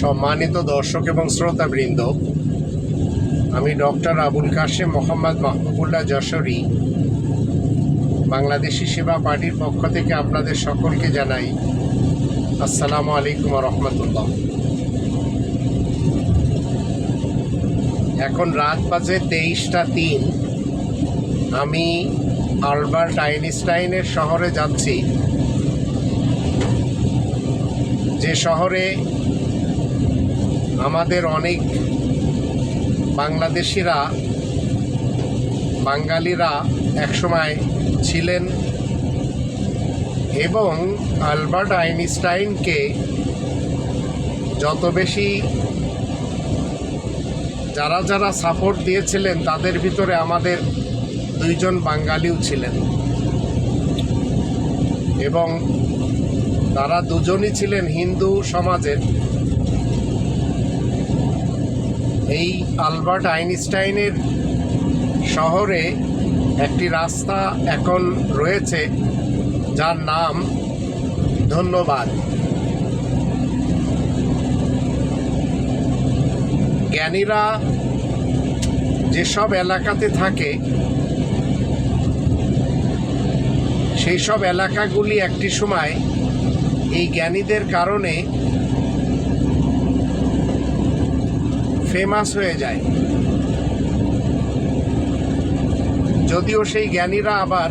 সম্মানিত দর্শক এবং শ্রোতাবৃন্দ, আমি ডক্টর আবুল কাশেম মোহাম্মদ মাহবুবুল্লাহ যশোরী, বাংলাদেশি সেবা পার্টির পক্ষ থেকে আপনাদের সকলকে জানাই আসসালামু আলাইকুম রহমতুল্লাহ। এখন রাত বাজে তেইশটা তিন, আমি আলবার্ট আইনস্টাইনের শহরে যাচ্ছি। যে শহরে আমাদের অনেক বাংলাদেশিরা, বাঙালিরা একসময় ছিলেন এবং আলবার্ট আইনস্টাইনকে যত বেশি যারা যারা সাপোর্ট দিয়েছিলেন, তাদের ভিতরে আমাদের দুইজন বাঙালিও ছিলেন। এবং তারা দুজনই ছিলেন হিন্দু সমাজের। এই আলবার্ট আইনস্টাইনের শহরে একটি রাস্তা এখন রয়েছে যার নাম ধন্যবাদ। জ্ঞানীরা যেসব এলাকাতে থাকে, সেই সব এলাকাগুলি একটি সময় এই জ্ঞানীদের কারণে ফেমাস হয়ে যায়। যদিও সেই জ্ঞানীরা আবার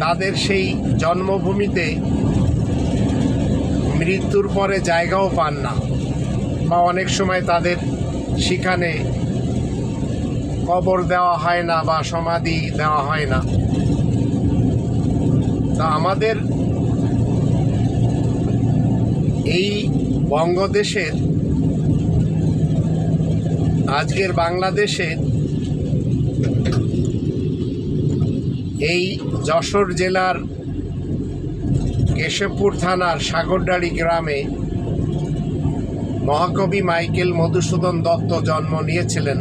তাদের সেই জন্মভূমিতে মৃত্যুর পরে জায়গাও পান না বা অনেক সময় তাদের সেখানে কবর দেওয়া হয় না বা সমাধি দেওয়া হয় না। তা আমাদের এই বঙ্গদেশের আজকের বাংলাদেশে এই যশোর জেলার কেশবপুর থানার সাগরডাড়ি গ্রামে মহাকবি মাইকেল মধুসূদন দত্ত জন্ম নিয়েছিলেন।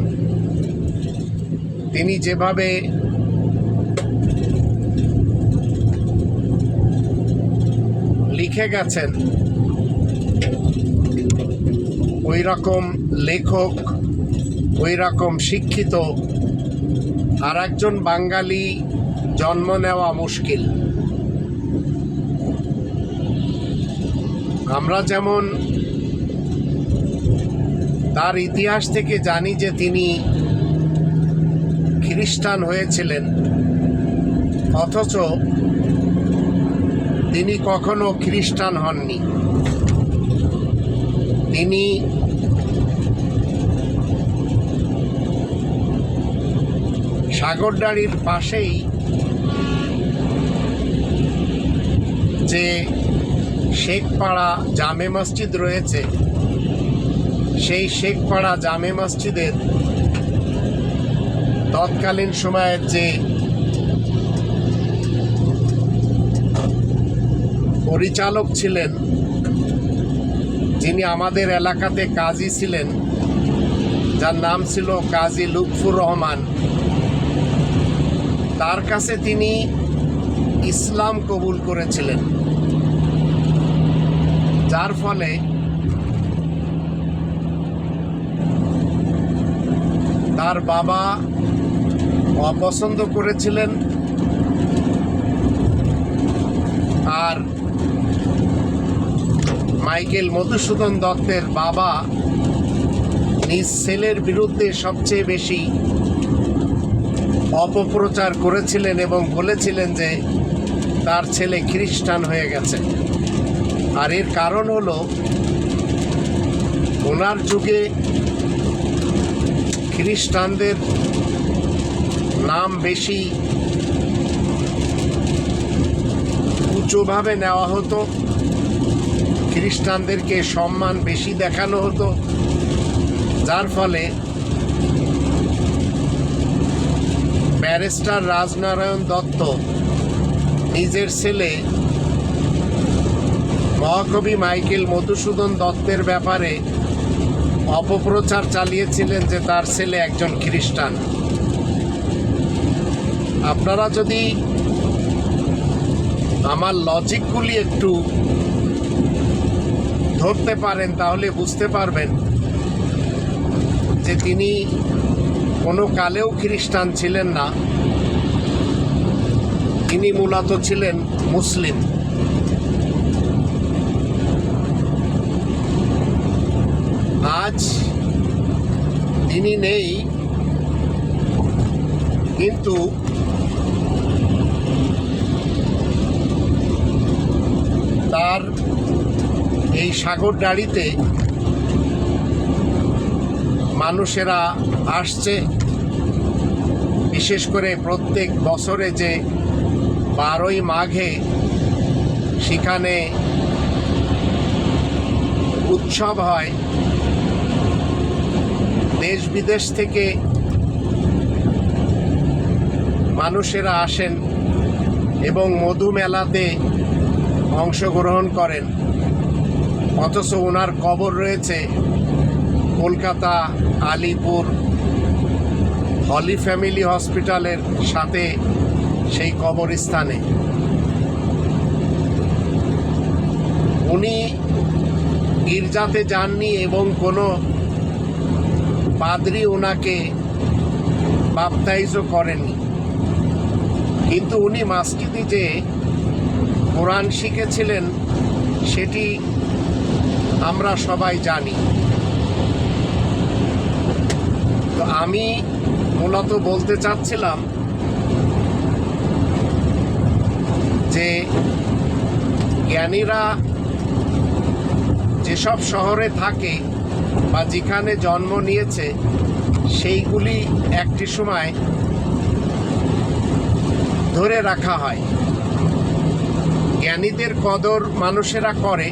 তিনি যেভাবে লিখে গেছেন ওই রকম লেখক ওই রকম শিক্ষিত আর একজন বাঙালি জন্ম নেওয়া মুশকিল। আমরা যেমন তার ইতিহাস থেকে জানি যে তিনি খ্রিস্টান হয়েছিলেন, অথচ তিনি কখনো খ্রিস্টান হননি। তিনি সাগরদাড়ির পাশেই যে শেখপাড়া জামে মসজিদ রয়েছে, সেই শেখপাড়া জামে মসজিদের তৎকালীন সময়ের যে পরিচালক ছিলেন, যিনি আমাদের এলাকাতে কাজী ছিলেন, যার নাম ছিল কাজী লুৎফুর রহমান। তার কাছে তিনি ইসলাম কবুল করেছিলেন। যার ফলে তার বাবা অপছন্দ করেছিলেন আর মাইকেল মধুসূদন দত্তের বাবা নিজ ছেলের বিরুদ্ধে সবচেয়ে বেশি অপপ্রচার করেছিলেন এবং বলেছিলেন যে তার ছেলে খ্রিস্টান হয়ে গেছে। আর এর কারণ হলো, ওনার যুগে খ্রিস্টানদের নাম বেশি উঁচুভাবে নেওয়া হতো, খ্রিস্টানদেরকে সম্মান বেশি দেখানো হতো, যার ফলে ব্যারিস্টার রাজনারায়ণ দত্ত, নিজের ছেলে, মহাকবি মাইকেল মধুসূদন দত্তের ব্যাপারে অপপ্রচার চালিয়েছিলেন যে তার ছেলে একজন খ্রিস্টান। আপনারা যদি আমার লজিকগুলি একটু ধরতে পারেন, তাহলে বুঝতে পারবেন যে তিনি কোনো কালেও খ্রিস্টান ছিলেন না। তিনি মূলত ছিলেন মুসলিম। আজ তিনি নেই, কিন্তু তার এই সাগর ডাড়িতে মানুষেরা আসছে। বিশেষ করে প্রত্যেক বছরে যে বারোই মাঘে সেখানে উৎসব হয়, দেশ বিদেশ থেকে মানুষেরা আসেন এবং মধু মেলাতে অংশগ্রহণ করেন। অথচ ওনার কবর রয়েছে কলকাতা, আলিপুর হলি ফ্যামিলি হসপিটালের সাথে সেই কবরস্থানে। উনি গির্জাতে যাননি এবং কোনো পাদ্রি ওনাকে বাপতাইজও করেনি। কিন্তু উনি মাস্কিদি যে কোরআন শিখেছিলেন, সেটি আমরা সবাই জানি। তো আমি মূলত বলতে চাচ্ছিলাম যে জ্ঞানীরা যেসব শহরে থাকে বা যেখানে জন্ম নিয়েছে, সেইগুলি একটি সময় ধরে রাখা হয়। জ্ঞানীদের কদর মানুষেরা করে।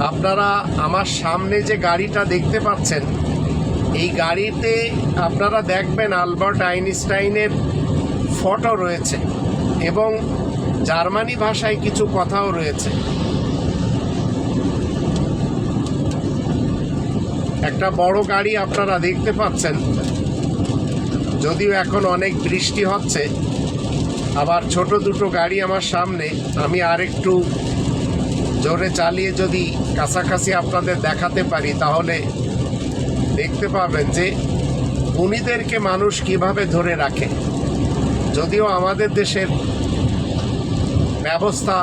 আপনারা আমার সামনে যে গাড়িটা দেখতে পাচ্ছেন এই গাড়িতে আপনারা দেখবেন আলবার্ট আইনস্টাইনের ফটো রয়েছে এবং জার্মানি ভাষায় কিছু কথাও রয়েছে। একটা বড় গাড়ি আপনারা দেখতে পাচ্ছেন। যদিও এখন অনেক বৃষ্টি হচ্ছে, আবার ছোট দুটো গাড়ি আমার সামনে, আমি আরেকটু জোরে চালিয়ে যদি কাছাকাছি আপনাদের দেখাতে পারি, তাহলে দেখতে পাবেন যে উনিদেরকে মানুষ কীভাবে ধরে রাখে। যদিও আমাদের দেশের ব্যবস্থা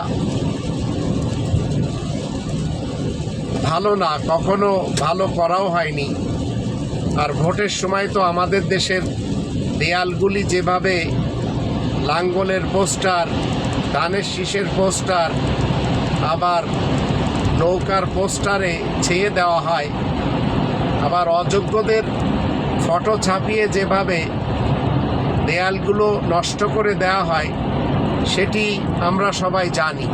ভালো না, কখনো ভালো করাও হয়নি। আর ভোটের সময় তো আমাদের দেশের দেয়ালগুলি যেভাবে লাঙ্গলের পোস্টার ধানের শীষের পোস্টার, আবার নৌকার পোস্টারে ছেয়ে দেওয়া হয় আবার অযোগ্যদের ফটো ছাপিয়ে যেভাবে দেয়ালগুলো নষ্ট করে দেওয়া হয়, সেটি আমরা সবাই জানি।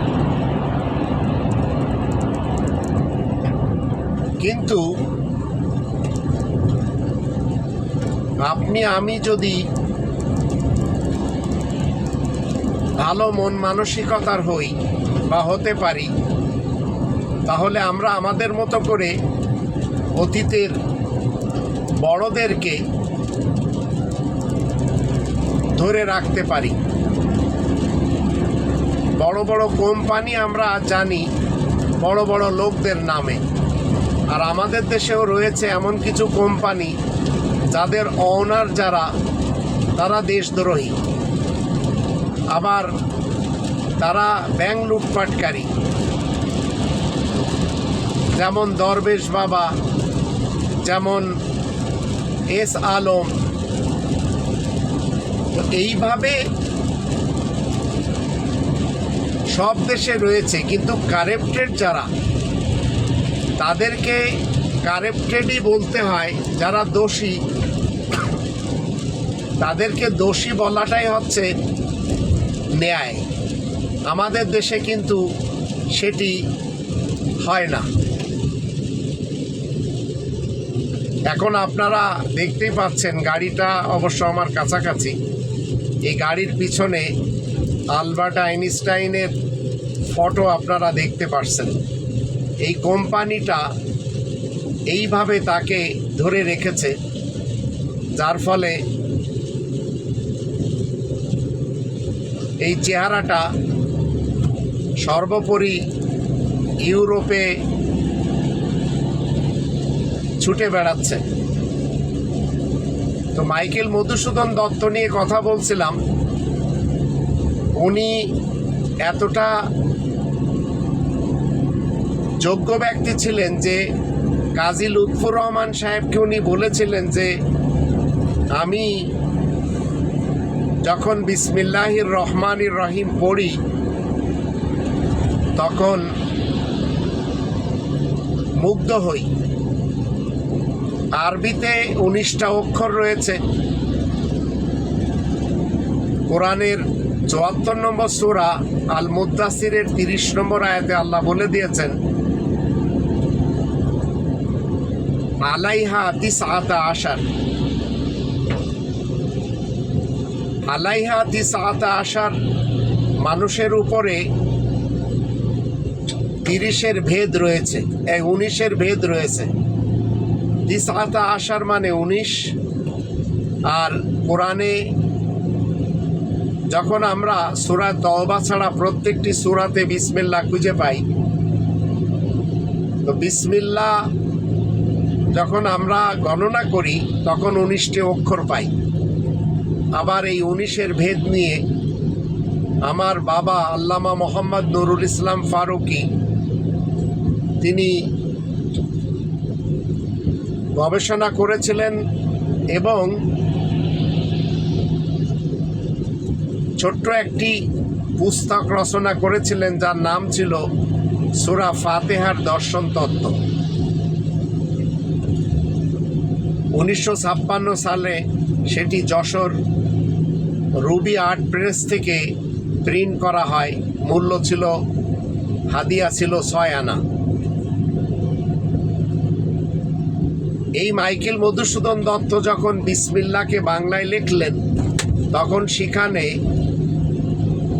কিন্তু আপনি, আমি যদি ভালো মন মানসিকতার হই বা হতে পারি, তাহলে আমরা আমাদের মতো করে অতীতের বড়দেরকে ধরে রাখতে পারি। বড় বড় কোম্পানি আমরা জানি, বড় বড় লোকদের নামে। আর আমাদের দেশেও রয়েছে এমন কিছু কোম্পানি, যাদের ওনার যারা, তারা দেশদ্রোহী। আবার তারা ব্যাংক লুটপাটকারী। যেমন দরবেশ বাবা যেমন এস আলম। তো এইভাবে সব দেশে রয়েছে, কিন্তু কারেপ্টেড যারা, তাদেরকে কারেপ্টেডই বলতে হয়, যারা দোষী, তাদেরকে দোষী বলাটাই হচ্ছে ন্যায়। আমাদের দেশে কিন্তু সেটি হয় না। এখন আপনারা দেখতেই পাচ্ছেন, গাড়িটা অবশ্য আমার কাছাকাছি। এই গাড়ির পিছনে আলবার্ট আইনস্টাইনের ফটো আপনারা দেখতে পাচ্ছেন এই কোম্পানিটা এইভাবে তাকে ধরে রেখেছে, যার ফলে এই চেহারাটা সর্বোপরি ইউরোপে ছুটে বেড়াচ্ছে। তো মাইকেল মধুসূদন দত্ত নিয়ে কথা বলছিলাম। উনি এতটা যোগ্য ব্যক্তি ছিলেন যে কাজী লুৎফুর রহমান সাহেবকে উনি বলেছিলেন যে, আমি যখন বিসমিল্লাহির রহমানির রহিম পড়ি, তখন মুগ্ধ হই। আরবিতে উনিশটা অক্ষর রয়েছে। কোরআনের চুয়াত্তর নম্বর সুরা আল মুদাসিরের তিরিশ নম্বর আয়াতে আল্লাহ বলে দিয়েছেন, আলাইহা তিস আতা আশার। আলাইহা তিস আতা আশার মানুষের উপরে তিরিশের ভেদ রয়েছে, এই উনিশের ভেদ রয়েছে। তিস আতা আশার মানে উনিশ, আর কোরআনে যখন আমরা সুরা তওবা ছাড়া প্রত্যেকটি সুরাতে বিসমিল্লা খুঁজে পাই, তো বিসমিল্লা যখন আমরা গণনা করি, তখন উনিশটি অক্ষর পাই। আবার এই উনিশের ভেদ নিয়ে আমার বাবা আল্লামা মোহাম্মদ নুরুল ইসলাম ফারুকি, তিনি গবেষণা করেছিলেন এবং ছোট্ট একটি পুস্তক রচনা করেছিলেন যার নাম ছিল সুরা ফাতেহার দর্শন তত্ত্ব। উনিশশো ছাপ্পান্ন সালে সেটি যশোর রুবি আর্ট প্রেস থেকে প্রিন্ট করা হয়। মূল্য ছিল, হাদিয়া ছিল ছয় আনা। এই মাইকেল মধুসূদন দত্ত যখন বিসমিল্লাকে বাংলায় লিখলেন, তখন সেখানে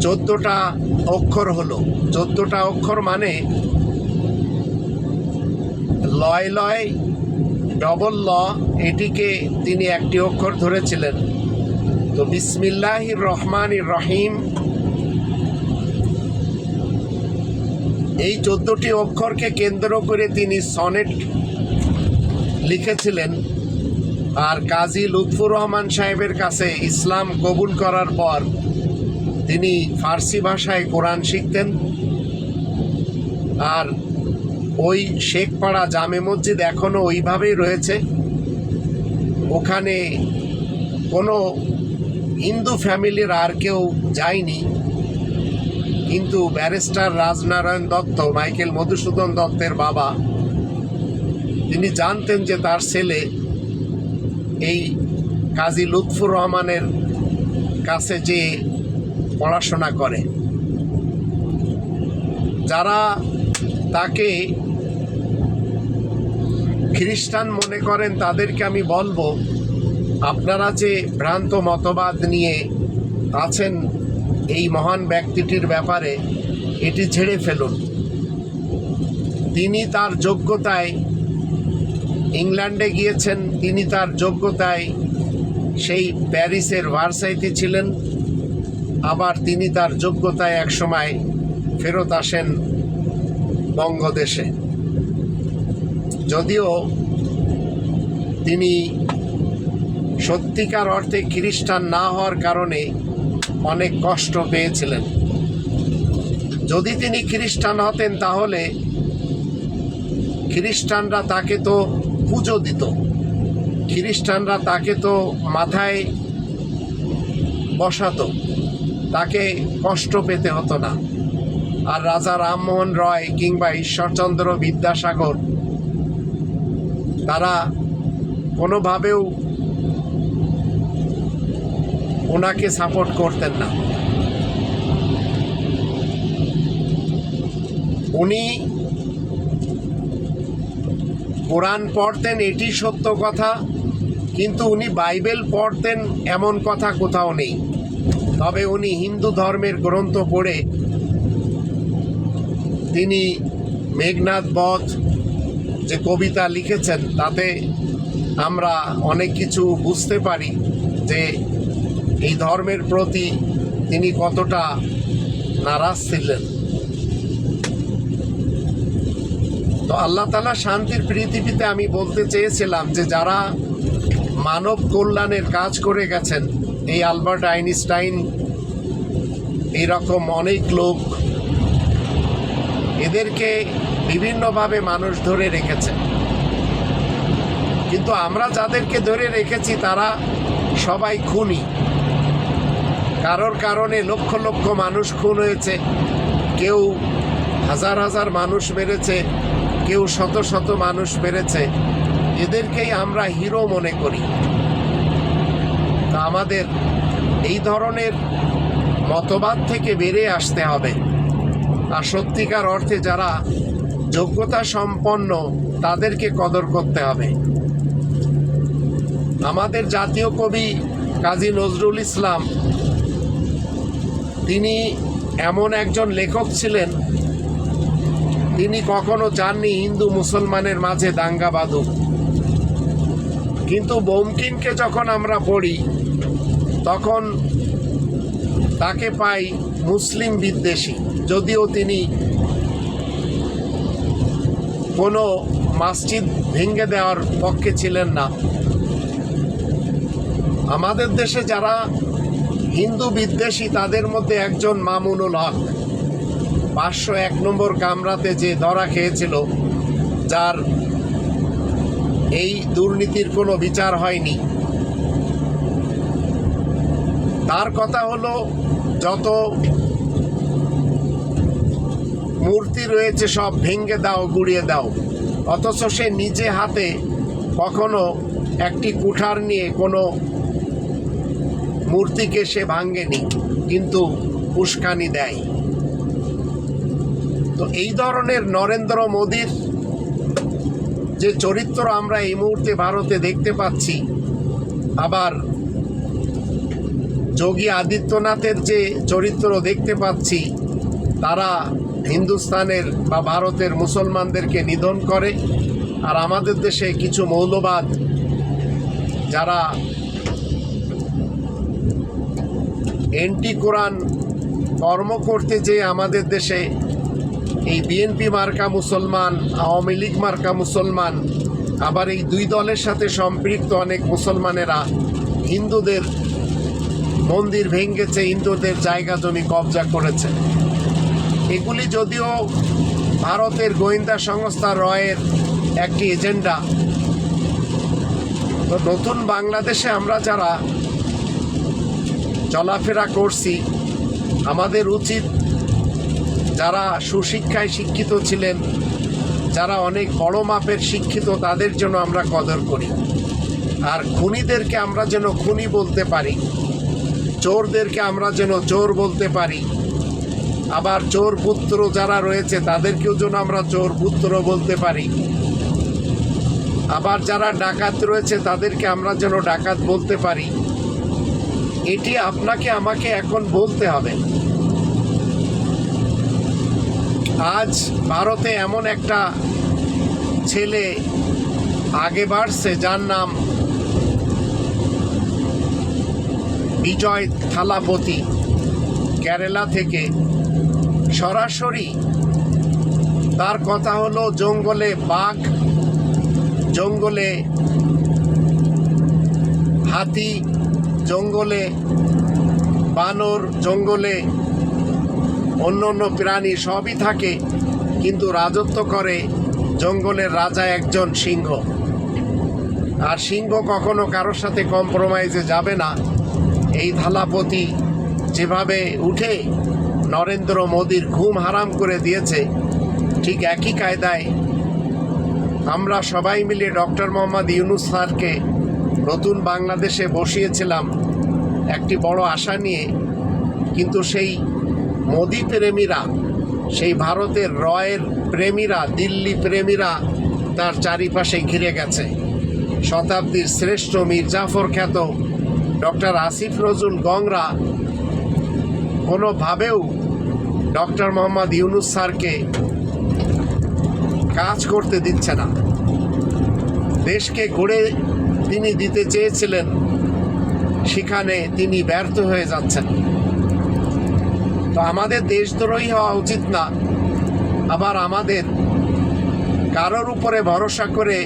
চোদ্দটা অক্ষর হলো। চোদ্দটা অক্ষর মানে লয় লয়, ডবল ল, এটিকে তিনি একটি অক্ষর ধরেছিলেন। তো বিসমিল্লাহির রহমান রহিম। এই চোদ্দটি অক্ষরকে কেন্দ্র করে তিনি সনেট লিখেছিলেন, আর কাজী লুৎফুর রহমান সাহেবের কাছে ইসলাম কবুল করার পর তিনি ফার্সি ভাষায় কোরআন শিখতেন। আর ওই শেখপাড়া জামে মসজিদ এখনও ওইভাবেই রয়েছে। ওখানে কোনো হিন্দু ফ্যামিলির আর কেউ যায়নি। কিন্তু ব্যারিস্টার রাজনারায়ণ দত্ত, মাইকেল মধুসূদন দত্তের বাবা তিনি জানতেন যে তার ছেলে এই কাজী লুৎফুর রহমানের কাছে যে পড়াশোনা করে। যারা তাকে খ্রিস্টান মনে করেন, তাদেরকে আমি বলব, আপনারা যে ভ্রান্ত মতবাদ নিয়ে আছেন এই মহান ব্যক্তিটির ব্যাপারে, এটি ছেড়ে ফেলুন। তিনি তার যোগ্যতায় ইংল্যান্ডে গিয়েছেন, তিনি তার যোগ্যতায় সেই প্যারিসের ভার্সাইতে ছিলেন। আবার তিনি তার যোগ্যতায় একসময় ফেরত আসেন বঙ্গদেশে। যদিও তিনি সত্যিকার অর্থে খ্রিস্টান না হওয়ার কারণে অনেক কষ্ট পেয়েছিলেন। যদি তিনি খ্রিস্টান হতেন তাহলে খ্রিস্টানরা তাকে তো পুজো দিত। খ্রিস্টানরা তাকে তো মাথায় বসাতো। তাকে কষ্ট পেতে হতো না। আর রাজা রামমোহন রয় কিংবা ঈশ্বরচন্দ্র বিদ্যাসাগর, তারা কোনোভাবেও ওনাকে সাপোর্ট করতেন না। উনি কোরআন পড়তেন, এটি সত্য কথা, কিন্তু উনি বাইবেল পড়তেন এমন কথা কোথাও নেই। তবে উনি হিন্দু ধর্মের গ্রন্থ পড়ে তিনি মেঘনাথ বধ যে কবিতা লিখেছেন, তাতে আমরা অনেক কিছু বুঝতে পারি যে এই ধর্মের প্রতি তিনি কতটা নারাজ ছিলেন। তো আল্লাহ তালা শান্তির পৃথিবীতে আমি বলতে চেয়েছিলাম যে যারা মানব কল্যাণের কাজ করে গেছেন, এই আলবার্ট আইনস্টাইন এইরকম অনেক লোক, এদেরকে বিভিন্নভাবে মানুষ ধরে রেখেছে। কিন্তু আমরা যাদেরকে ধরে রেখেছি তারা সবাই খুনি। কারোর কারণে লক্ষ লক্ষ মানুষ খুন হয়েছে, কেউ হাজার হাজার মানুষ মেরেছে কেউ শত শত মানুষ মেরেছে। এদেরকেই আমরা হিরো মনে করি। তা আমাদের এই ধরনের মতবাদ থেকে বেরিয়ে আসতে হবে। আর সত্যিকার অর্থে যারা যোগ্যতা সম্পন্ন, তাদেরকে কদর করতে হবে। আমাদের জাতীয় কবি কাজী নজরুল ইসলাম, তিনি এমন একজন লেখক ছিলেন তিনি কখনো চাননি হিন্দু মুসলমানের মাঝে দাঙ্গা বাঁধুক। কিন্তু বঙ্কিমকে যখন আমরা পড়ি, তখন তাকে পাই মুসলিম বিদ্বেষী। যদিও তিনি কোনো মসজিদ ভেঙে দেওয়ার পক্ষে ছিলেন না। আমাদের দেশে যারা হিন্দু বিদ্বেষী, তাদের মধ্যে একজন মামুনুল হক। পাঁচশো এক নম্বর কামরাতে যে ধরা খেয়েছিল, যার এই দুর্নীতির কোনো বিচার হয়নি। তার কথা হলো, যত মূর্তি রয়েছে সব ভেঙে দাও, গুড়িয়ে দাও। অথচ সে নিজে হাতে কখনো একটি কুঠার নিয়ে কোনো মূর্তিকে সে ভাঙ্গেনি কিন্তু উস্কানি দেয়। তো এই ধরনের নরেন্দ্র মোদীর যে চরিত্র আমরা এই মুহূর্তে ভারতে দেখতে পাচ্ছি, আবার যোগী আদিত্যনাথের যে চরিত্র দেখতে পাচ্ছি, তারা হিন্দুস্তানের বা ভারতের মুসলমানদেরকে নিধন করে, আর আমাদের দেশে কিছু মৌলবাদ যারা এন্টি কোরআন কর্ম করতে যে আমাদের দেশে এই বিএনপি মার্কা মুসলমান, আওয়ামী লীগ মার্কা মুসলমান, আবার এই দুই দলের সাথে সম্পৃক্ত অনেক মুসলমানেরা হিন্দুদের মন্দির ভেঙ্গেছে হিন্দুদের জায়গা জমি কবজা করেছে। এগুলি যদিও ভারতের গোয়েন্দা সংস্থা রয়ের একটি এজেন্ডা, তো নতুন বাংলাদেশে আমরা যারা চলাফেরা করছি, আমাদের উচিত যারা সুশিক্ষায় শিক্ষিত ছিলেন, যারা অনেক বড় মাপের শিক্ষিত, তাদের জন্য আমরা কদর করি। আর খুনিদেরকে আমরা যেন খুনি বলতে পারি, চোরদেরকে আমরা যেন চোর বলতে পারি, আবার চোর পুত্র যারা রয়েছে, তাদেরকেও যেন আমরা চোর পুত্র বলতে পারি। আবার যারা ডাকাত রয়েছে, তাদেরকে আমরা যেন ডাকাত বলতে পারি। এটি আপনাকে, আমাকে এখন বলতে হবে। আজ ভারতে এমন একটা ছেলে আগে বাড়ছে, যার নাম বিজয় থালাপতি। কেরালা থেকে সরাসরি তার কথা হলো, জঙ্গলে বাঘ, জঙ্গলে হাতি, জঙ্গলে বানর, জঙ্গলে অন্য অন্য প্রাণী সবই থাকে, কিন্তু রাজত্ব করে জঙ্গলের রাজা একজন সিংহ। আর সিংহ কখনো কারোর সাথে কম্প্রোমাইজে যাবে না। এই থালাপতি যেভাবে উঠে নরেন্দ্র মোদীর ঘুম হারাম করে দিয়েছে, ঠিক একই কায়দায় আমরা সবাই মিলে ডক্টর মোহাম্মদ ইউনুস স্যারকে নতুন বাংলাদেশে বসিয়েছিলাম, একটি বড় আশা নিয়ে। কিন্তু সেই মোদি প্রেমীরা, সেই ভারতের রয়ের প্রেমীরা, দিল্লি প্রেমীরা তার চারিপাশে ঘিরে গেছে। শতাব্দীর শ্রেষ্ঠ মীর জাফর খ্যাত ডক্টর আসিফ নজরুল গংরা কোনোভাবেও ডক্টর মোহাম্মদ ইউনুস স্যারকে কাজ করতে দিচ্ছে না। দেশকে গড়ে তিনি দিতে চেয়েছিলেন, সেখানে তিনি ব্যর্থ হয়ে যাচ্ছেন। তো আমাদের দেশদ্রোহী হওয়া উচিত না। আবার আমাদের কারোর উপরে ভরসা করে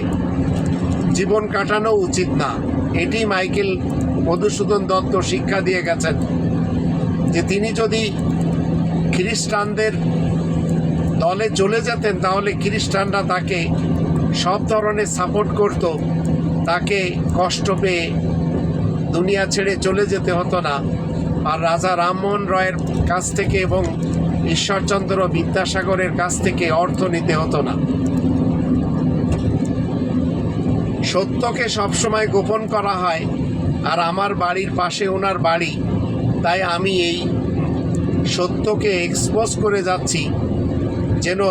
জীবন কাটানো উচিত না। এটি মাইকেল মধুসূদন দত্ত শিক্ষা দিয়ে গেছেন যে তিনি যদি খ্রিস্টানদের দলে চলে যেতেন, তাহলে খ্রিস্টানরা তাকে সব ধরনের সাপোর্ট করত। তাকে কষ্ট পেয়ে দুনিয়া ছেড়ে চলে যেতে হতো না। আর রাজা রামমোহন রয়ের কাছ থেকে এবং ঈশ্বরচন্দ্র বিদ্যাসাগরের কাছ থেকে অর্থ নিতে হতো না। সত্যকে সবসময় গোপন করা হয়, আর আমার বাড়ির পাশে ওনার বাড়ি, তাই আমি এই সত্যকে এক্সপোজ করে যাচ্ছি, যেন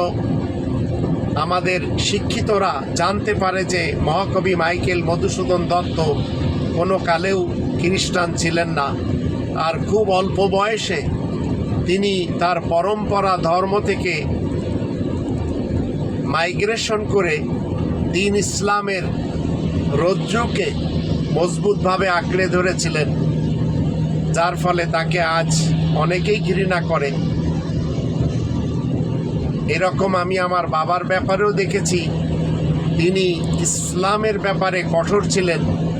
আমাদের শিক্ষিতরা জানতে পারে যে মহাকবি মাইকেল মধুসূদন দত্ত কোনো কালেও খ্রিস্টান ছিলেন না। আর খুব অল্প বয়সে তিনি তার পরম্পরা, ধর্ম থেকে মাইগ্রেশন করে দিন ইসলামের রজ্জুকে মজবুতভাবে আঁকড়ে ধরেছিলেন, যার ফলে তাকে আজ অনেকেই ঘৃণা করে এরকম আমি আমার বাবার ব্যাপারেও দেখেছি। তিনি ইসলামের ব্যাপারে কঠোর ছিলেন।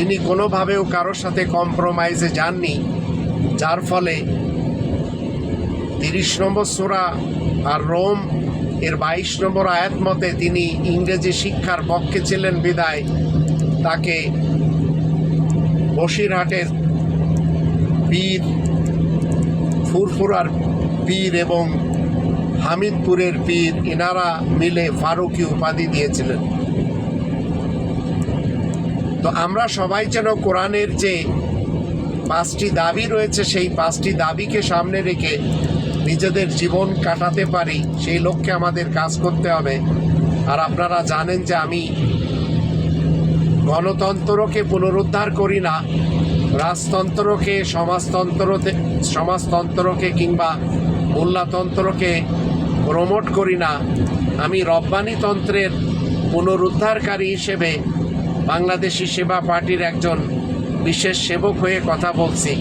তিনি কোনোভাবেও কারোর সাথে কম্প্রোমাইজে যাননি, যার ফলে তিরিশ নম্বর সোরা আর রোম এর বাইশ নম্বর আয়াত মতে তিনি ইংরেজি শিক্ষার পক্ষে ছিলেন বিদায়। তাকে বসিরহাটের পীর, ফুরফুরার পীর এবং হামিদপুরের পীর, ইনারা মিলে ফারুকি উপাধি দিয়েছিলেন। তো আমরা সবাই যেন কোরআনের যে পাঁচটি দাবি রয়েছে, সেই পাঁচটি দাবিকে সামনে রেখে নিজেদের জীবন কাটাতে পারি, সেই লক্ষ্যে আমাদের কাজ করতে হবে। আর আপনারা জানেন যে আমি গণতন্ত্রকে পুনরুদ্ধার করি না, রাজতন্ত্রকে, সমাজতন্ত্রতে, সমাজতন্ত্রকে কিংবা মোল্লাতন্ত্রকে প্রমোট করি না। আমি রব্বানিতন্ত্রের পুনরুদ্ধারকারী হিসেবে বাংলাদেশি সেবা পার্টির একজন বিশেষ সেবক হয়ে কথা বলছি।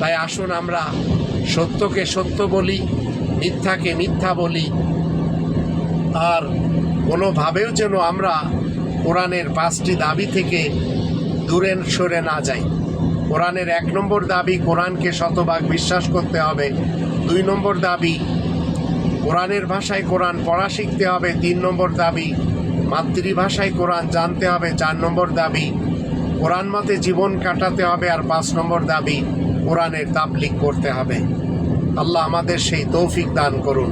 তাই আসুন আমরা সত্যকে সত্য বলি, মিথ্যাকে মিথ্যা বলি। আর কোনোভাবেও যেন আমরা কোরআনের পাঁচটি দাবি থেকে দূরে সরে না যাই। কোরআনের এক নম্বর দাবি, কোরআনকে শতভাগ বিশ্বাস করতে হবে। দুই নম্বর দাবি, কোরআনের ভাষায় কোরআন পড়া শিখতে হবে। তিন নম্বর দাবি মাতৃভাষায় কোরআন জানতে হবে, চার নম্বর দাবি। কোরআন মতে জীবন কাটাতে হবে আর পাঁচ নম্বর দাবি, কোরআনের তাবলিক করতে হবে। আল্লাহ আমাদের সেই তৌফিক দান করুন।